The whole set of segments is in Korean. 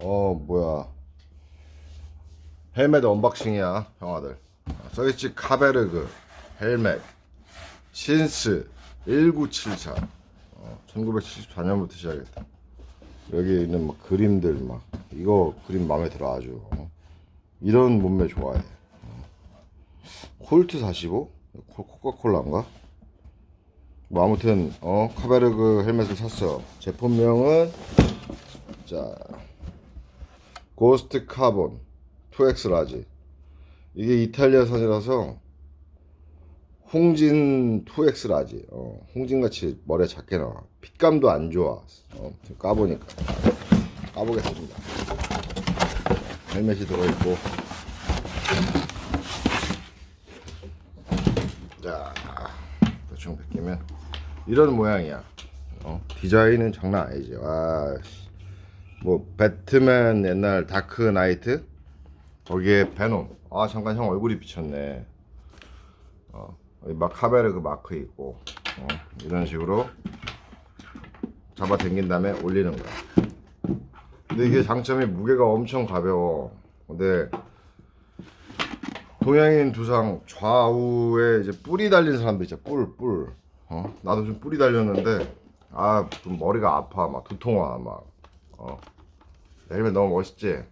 어 뭐야 헬멧 언박싱이야 형아들 써있지 카베르그 헬멧 신스 1974 어, 1974년부터 시작했다 여기 있는 막 그림들 막 이거 그림 마음에 들어 아주 어. 이런 몸매 좋아해 어. 콜트 45? 코- 코카콜라인가? 뭐 아무튼 어 카베르그 헬멧을 샀어 제품명은 자 고스트 카본 2X 라지. 이게 이탈리아산이라서 홍진 2X 라지. 어, 홍진같이 머리에 작게 나와. 핏감도 안 좋아. 어, 까보니까. 까보겠습니다. 헬멧이 들어있고. 자 대충 벗기면. 이런 모양이야. 어, 디자인은 장난 아니지. 와, 씨. 뭐 배트맨 옛날 다크 나이트? 거기에 베놈. 아 잠깐 형 얼굴이 비쳤네. 어, 여기 막 카베르그 마크 있고 어, 이런 식으로 잡아 당긴 다음에 올리는 거야. 근데 이게 장점이 무게가 엄청 가벼워. 근데 동양인 두상 좌우에 이제 뿔이 달린 사람들 있죠 뿔 뿔. 어? 나도 좀 뿔이 달렸는데 아 좀 머리가 아파. 막 두통 와막 어. 헬멧 너무 멋있지?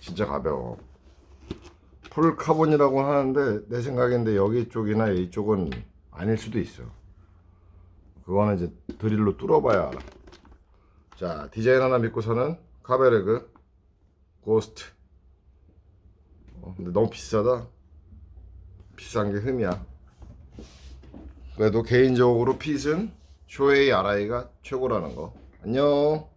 진짜 가벼워. 풀 카본이라고 하는데 내 생각인데 여기 쪽이나 이쪽은 아닐 수도 있어. 그거는 이제 드릴로 뚫어봐야 알아. 자 디자인 하나 믿고서는 카베르그 고스트. 어, 근데 너무 비싸다. 비싼 게 흠이야. 그래도 개인적으로 핏은 쇼에이 아라이가 최고라는 거. 안녕.